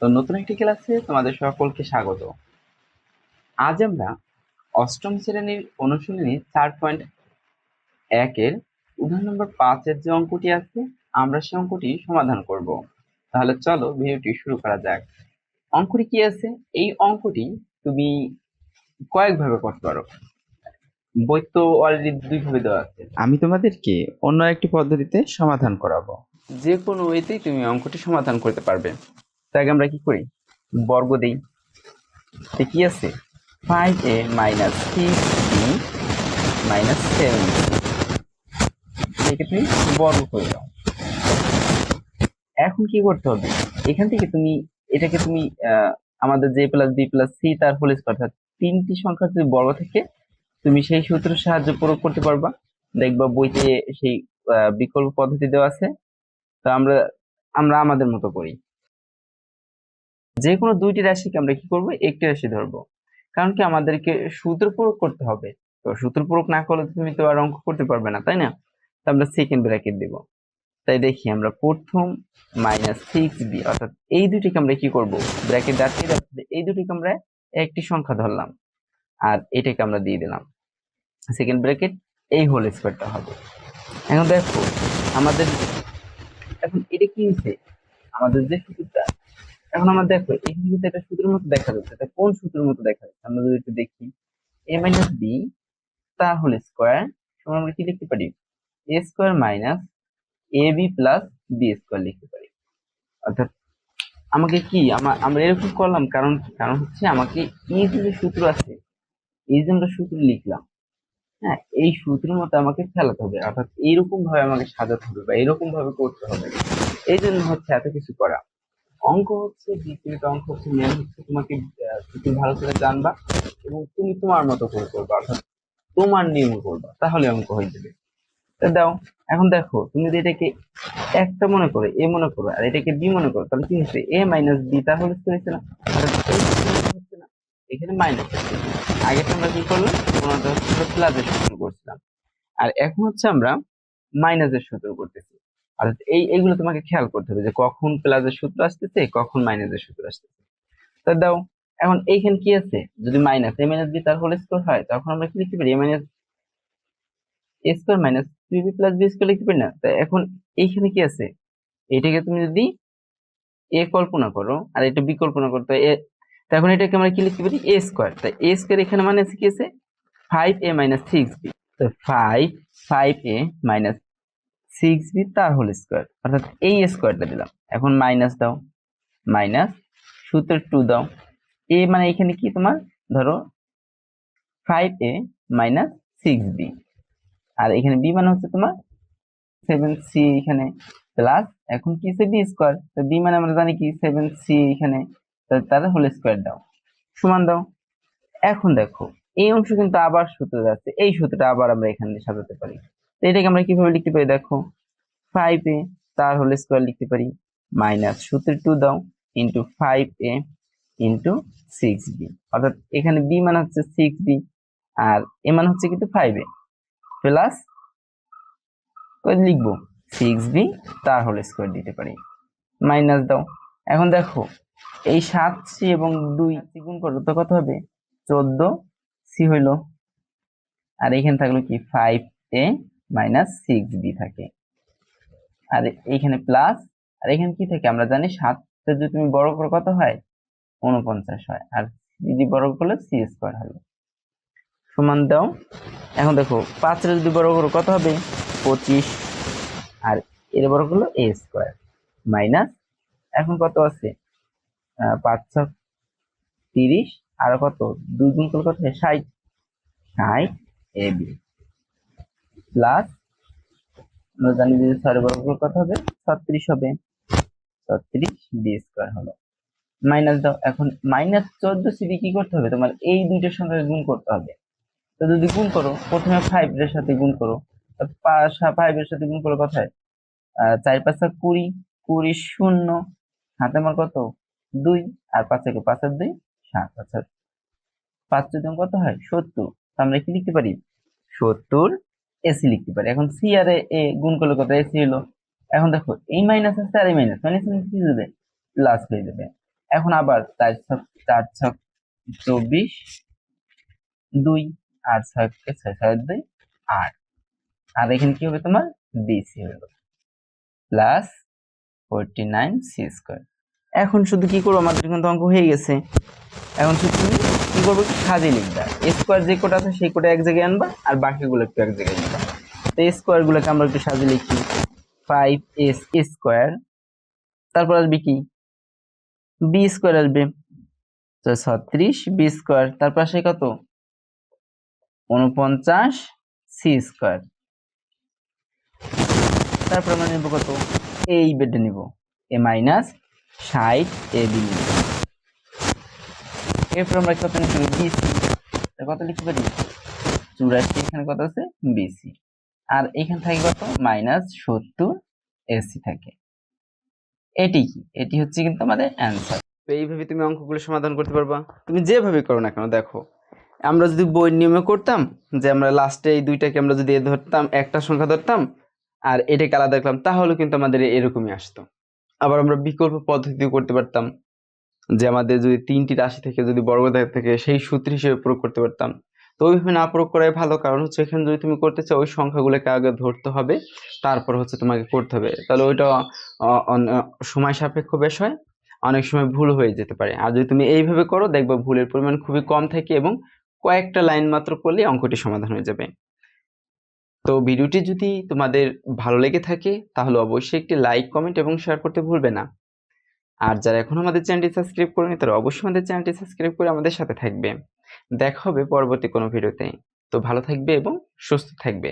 তো নতুন একটি ক্লাসে তোমাদের সকলকে স্বাগত। আজ আমরা অষ্টম শ্রেণির অনুশীলনী চার পয়েন্ট একের উদাহরণ নম্বর পাঁচের যে অঙ্কটি আছে আমরা সেই অঙ্কটি সমাধান করব। তাহলে চলো ভিডিওটি শুরু করা যাক। অঙ্কটি কি আছে? এই অঙ্কটি তুমি কয়েকভাবে করতে পারো। বই তো অলরেডি দুইভাবে দেওয়া আছে। আমি তোমাদেরকে অন্য একটি পদ্ধতিতে সমাধান করাবো। যে কোনো ওয়েতেই তুমি অঙ্কটি সমাধান করতে পারবে। আগে আমরা কি করি? বর্গ দিই। তো কি আছে? Five A minus B minus seven. তুমি বর্গ করে দাও। এখন কি করতে হবে? এখান থেকে তুমি, এটাকে তুমি আমাদের যে প্লাস বি প্লাস সি তার হোল স্কোয়ার অর্থাৎ তিনটি সংখ্যার যদি বর্গ থেকে, তুমি সেই সূত্রের সাহায্যে প্রয়োগ করতে পারবা। দেখবা বইতে সেই বিকল্প পদ্ধতি দেওয়া আছে। তো আমরা আমরা আমাদের মতো করি। যে কোনো দুইটি রাশিকে আমরা কি করব? একটি রাশি ধরবো। কারণ কি আমাদেরকে সূত্র প্রয়োগ করতে হবে। তো সূত্র প্রয়োগ না করলে তুমি তো আর অঙ্ক করতে পারবে না, তাই না? তো আমরা সেকেন্ড ব্র্যাকেট দেব। তাই দেখি আমরা প্রথম মাইনাস সিক্স বি অর্থাৎ এই দুটিকে আমরা কি করব? ব্র্যাকেট রাখতে এই দুটিকে আমরা একটি সংখ্যা ধরলাম। আর এটাকে আমরা দিয়ে দিলাম। সেকেন্ড ব্র্যাকেট এই হোল স্কোয়ারটা হবে। এখন দেখো, আমাদের এখন এটা কি হয়েছে? আমাদের যে সূত্রটা এখন আমরা দেখো, এখানে কিন্তু একটা সূত্রের মতো দেখা যাচ্ছে। এটা কোন সূত্রের মতো দেখা যাচ্ছে? আমরা যদি একটু দেখি এ মাইনাস বি তার হোল স্কোয়ার সমান আমরা কি লিখতে পারি? A square minus A B plus B square লিখতে পারি। অর্থাৎ আমাকে কি, আমা- আমরা এরকম করলাম, কারণ কারণ হচ্ছে আমাকে এই যে সূত্র আছে, এই যে আমরা সূত্র লিখলাম হ্যাঁ এই সূত্রের মতো আমাকে ফেলাতে হবে। অর্থাৎ এইরকম ভাবে আমাকে সাজাতে হবে বা এরকম ভাবে করতে হবে। এই জন্য হচ্ছে এত কিছু করা। অঙ্ক হচ্ছে দ্বিতীয়টা অঙ্ক হচ্ছে মেন হচ্ছে। তোমাকে তুমি ভালো করে জানবা এবং তুমি তোমার মতো করে করবা, অর্থাৎ তোমার নিয়ম করবা, তাহলে অঙ্ক হয়ে যাবে। দাও, এখন দেখো, তুমি যদি এটাকে একটা মনে করো, এ মনে করো, আর এটাকে বি মনে করো, তাহলে কি হচ্ছে? এ মাইনাস বি, তাহলে হচ্ছে না? এখানে মাইনাস আগে আমরা কি করলাম? কোনটা হচ্ছে প্লাসের সূত্র করছিলাম। আর এখন হচ্ছে আমরা মাইনাসের সূত্র করতেছি। অর্থাৎ এই, এইগুলো তোমাকে খেয়াল করতে হবে যে কখন প্লাসের সূত্র আসতেছে, কখন মাইনাসের সূত্র আসতেছে। তা দাও, এখন এইখানে কি আছে? যদি মাইনাস এ মাইনাস বি তার হোল স্কোয়ার হয়, তখন আমরা কি লিখতে পারি? A minus A square minus three B plus B square লিখতে পারি না? তা এখন এইখানে কি আছে? এটাকে তুমি যদি এ কল্পনা করো, আর এটা বি কল্পনা করো, তো এ, তা এখন এটাকে আমরা কি লিখতে পারি? এ স্কোয়ার তা এ স্কোয়ার এখানে মানে কি আছে? Five A minus six B তো five five A minus six B তার হোল স্কোয়ার অর্থাৎ এই স্কোয়ারটা দিলাম। এখন মাইনাস দাও মাইনাস সূত্র টু দাও। এ মানে এখানে কি তোমার? ধরো five A minus six B আর এখানে বি মানে হচ্ছে তোমার সেভেন সি এখানে প্লাস এখন কি আছে বি স্কোয়ার তো বি মানে আমরা জানি কি? সেভেন সি এখানে তার হোল স্কোয়ার দাও। সমান দাও। এখন দেখো, এই অংশ কিন্তু আবার সূত্র যাচ্ছে, এই সূত্রটা আবার আমরা এখানে সাজাতে পারি। তো এটাকে আমরা কীভাবে লিখতে পারি দেখো? ফাইভ এ তার হোল স্কোয়ার লিখতে পারি। মাইনাস সূত্র টু দাও into five A into six B অর্থাৎ এখানে বি মানে হচ্ছে সিক্স বি আর এ মানে হচ্ছে কিন্তু ফাইভ এ প্লাস লিখব? সিক্স বি তার হোল স্কোয়ার দিতে পারি। মাইনাস দাও। এখন দেখো, এই সাত সি এবং দুই সি গুণ করো তো কত হবে? চোদ্দ সি হইল। আর এখানে থাকল কি? Five A minus six B থাকে। আর এইখানে প্লাস আর এখানে কি থাকে? আমরা জানি সাত যদি তুমি বড় করো কত হয়? উনপঞ্চাশ হয়। আর যদি বড় করলে সি স্কোয়ার হলো সমান দাও। এখন দেখো পাঁচের যদি বড় করো কত হবে? পঁচিশ। আর এর বড় করল এ স্কোয়ার মাইনাস এখন কত আছে? পাঁচ ছক তিরিশ। আর কত? দুই গুণ করলে কত ষাট। ষাট এ বি প্লাস আমরা জানি যে বর্গ কত হবে? ছত্রিশ হবে। ছত্রিশ বি স্কোয়ার হলো। মাইনাস দাও। এখন মাইনাস চোদ্দ সিবি কি করতে হবে? তোমার এই দুইটার সঙ্গে গুণ করতে হবে। তো যদি গুণ করো, প্রথমে ফাইভ এর সাথে গুণ করো। ফাইভ এর সাথে গুণ করো কোথায়? চার পাঁচটা কুড়ি। কুড়ি শূন্য। হাতে আমার কত? দুই। আর পাঁচ থেকে পাঁচ আর দুই, সাত। আচ্ছা পাঁচ চোদ্দ কত হয়? সত্তর। আমরা কি লিখতে পারি? সত্তর এসি লিখতে পারি। এখন সি আর এ গুণ করলে কত? এসি হলো, এখন দেখো, এই মাইনাস আছে আর এই মাইনাস মাইনাস কি দেবে? প্লাস হয়ে যাবে। এখন আবার চার ছক চার ছক চব্বিশ, দুই আর ছয়কে ছয় ছয়, দুই, আট। আর এখানে কি হবে তোমার? বিসি হবে plus forty nine C square এখন শুধু কি করব? আমাদের কিন্তু অঙ্ক হয়ে গেছে। এখন শুধু কি করব? সাজিয়ে লিখবা। স্কোয়ার যে কোটা আছে সেই কোটা এক জায়গায় আনবা আর বাকিগুলো একটু এক জায়গায় নিবা। তো স্কোয়ার গুলোকে আমরা একটু সাজিয়ে লিখি। ফাইভ এস স্কোয়ার তারপর আসবে কি? বি স্কোয়ার আসবে। ছত্রিশ বি স্কোয়ার তারপর আসে কত? উনপঞ্চাশ সি স্কোয়ার তারপর আমরা নেব কত? এই বেডে নিব। এ মাইনাস ষাট এ বি নিব। এরপর আমরা কত নিতে পারি? বিসি কত লিখতে পারি? চুরাশি, এখানে কত আছে? বিসি আর এখানে থাকে কত? মাইনাস সত্তর এসি থাকে। এটি কি? এটি হচ্ছে কিন্তু আমাদের অ্যান্সার তো এইভাবে তুমি অঙ্কগুলো সমাধান করতে পারবা। তুমি যেভাবে করো না কেন, দেখো। আমরা যদি বইয়ের নিয়মে করতাম যে আমরা লাস্টে এই দুইটাকে আমরা যদি ধরতাম, একটা সংখ্যা ধরতাম, আর এটাকে আলাদা রাখলাম তাহলে কিন্তু আমাদের এরকমই আসতো। আবার আমরা বিকল্প পদ্ধতিও করতে পারতাম। যে আমাদের যদি তিনটি রাশি থেকে যদি বর্গদায় থেকে সেই সূত্র হিসেবে প্রয়োগ করতে পারতাম, তো ওইভাবে না প্রয়োগ করাই ভালো। কারণ হচ্ছে এখানে যদি তুমি করতে চাও, ওই সংখ্যাগুলোকে আগে ধরতে হবে, তারপর হচ্ছে তোমাকে করতে হবে। তাহলে ওইটা সময় সাপেক্ষ বেশ হয়, অনেক সময় ভুল হয়ে যেতে পারে। আর যদি তুমি এইভাবে করো, দেখবা ভুলের পরিমাণ খুবই কম থাকে এবং কয়েকটা লাইন মাত্র করলে অঙ্কটি সমাধান হয়ে যাবে। তো ভিডিওটি যদি তোমাদের ভালো লেগে থাকে, তাহলে অবশ্যই একটি লাইক, কমেন্ট এবং শেয়ার করতে ভুলবে না। আর যারা এখন আমাদের চ্যানেলটি সাবস্ক্রাইব করেনি, তারা অবশ্যই আমাদের চ্যানেলটি সাবস্ক্রাইব করে আমাদের সাথে থাকবে। দেখা হবে পরবর্তী কোনো ভিডিওতে। তো ভালো থাকবে এবং সুস্থ থাকবে।